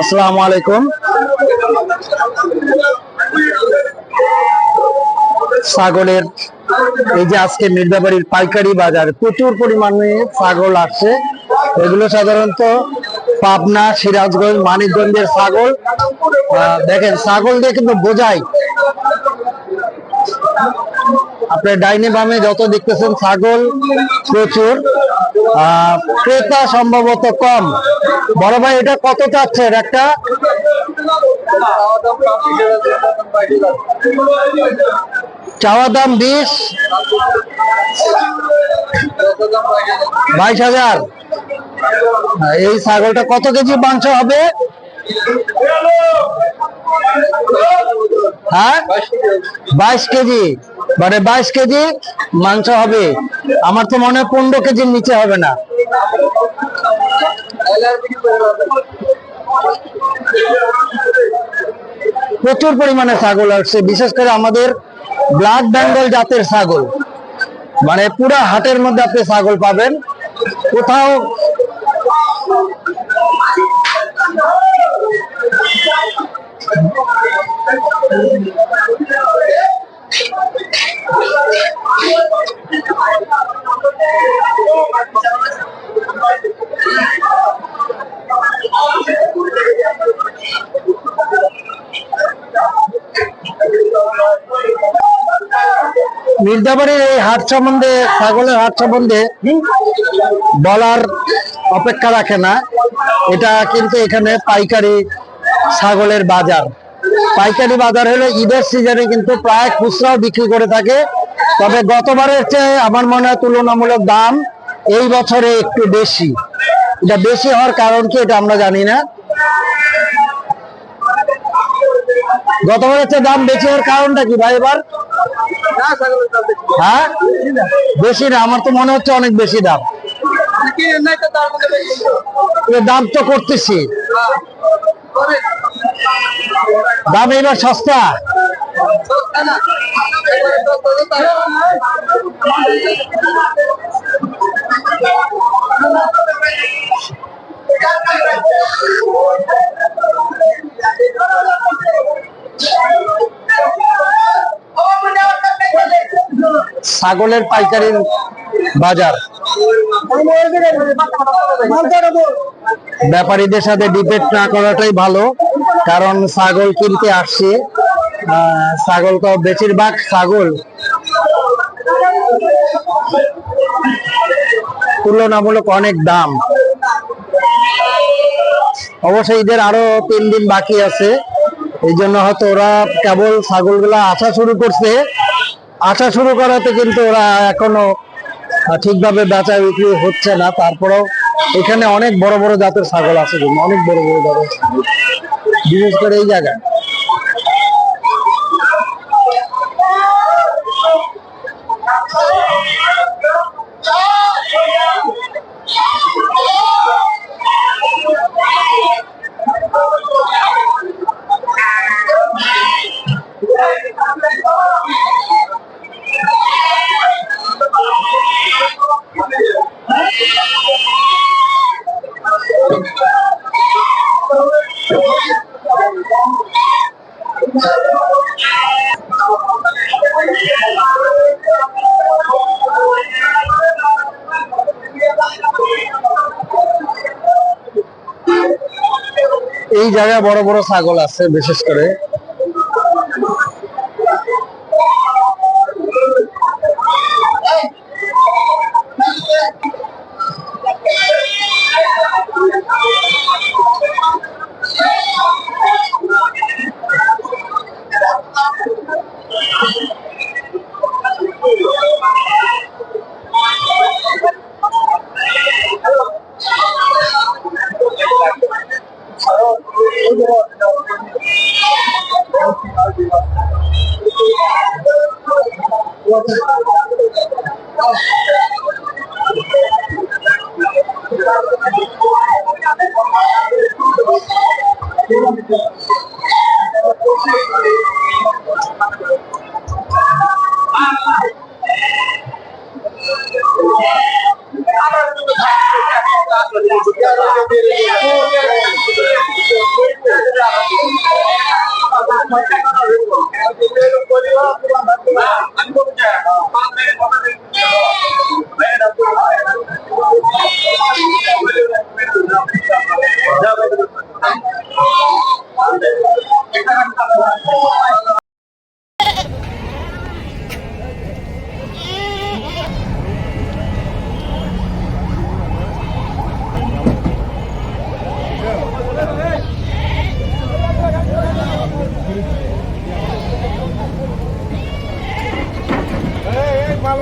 আসসালামু আলাইকুম। ছাগলের এই যে আজকে মির্জাবাড়ির পাইকারি বাজার, প্রচুর পরিমাণে ছাগল আসছে। এগুলো সাধারণত পাবনা, সিরাজগঞ্জ, মানিকগঞ্জের ছাগল। দেখেন, ছাগল দিয়ে কিন্তু বোঝাই। আপনার ডাইনে বামে যত দেখতেছেন, ছাগল প্রচুর। ক্রেতা সম্ভবত কম। বড় ভাই, এটা কত চাচ্ছেন? একটা? চাওয়া দাম বিশ। বাইশ হাজার। এই ছাগলটা কত কেজি মাংস হবে? হ্যাঁ? বাইশ কেজি। মানে বাইশ কেজি মাংস হবে। আমার তো মনে হয় পনেরো কেজির নিচে হবে না। প্রচুর পরিমাণে ছাগল আসছে, বিশেষ করে আমাদের ব্ল্যাক বেঙ্গল জাতের ছাগল। মানে পুরো হাটের মধ্যে আপনি ছাগল পাবেন। কোথাও মির্জাবাড়ির এই হাট সম্বন্ধে ছাগলের হাট সম্বন্ধে বলার অপেক্ষা রাখে না। এটা কিন্তু এখানে পাইকারি ছাগলের বাজার। পাইকারি বাজার হলে ঈদের সিজনে কিন্তু প্রায় খুচরাও বিক্রি করে থাকে। তবে গতবারের চেয়ে আমার মনে হয় তুলনামূলক দাম এই বছরে একটু বেশি। এটা বেশি হওয়ার কারণ কি এটা আমরা জানি না। গতবারের চেয়ে দাম বেশি হওয়ার কারণটা কি ভাই এবার? হ্যাঁ? বেশি না, আমার তো মনে হচ্ছে অনেক বেশি দাম। দাম তো করতেছি। দাম এবার সস্তা। ছাগলের পাইকারির বাজার। ব্যাপারীদের সাথে ডিবেট না করাটাই ভালো, কারণ ছাগল কিনতে আসছে। ছাগল তো বেশিরভাগ ছাগল। তুলনামূলক অনেক দাম। অবশ্যই ঈদের আরও তিন দিন বাকি আছে। এই জন্য হয়তো ওরা কেবল ছাগলগুলা আসা শুরু করছে। আসা শুরু করাতে কিন্তু ওরা এখনও ঠিকভাবে বেচা বিক্রি হচ্ছে না তারপরেও এখানে অনেক বড় বড় জাতের ছাগল আছে অনেক বড় বড় জাতের। বিশেষ করে এই জায়গায় জায়গায় বড় বড় ছাগল আছে বিশেষ করে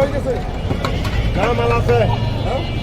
হয়ে গেছে মাল আছে? হ্যাঁ?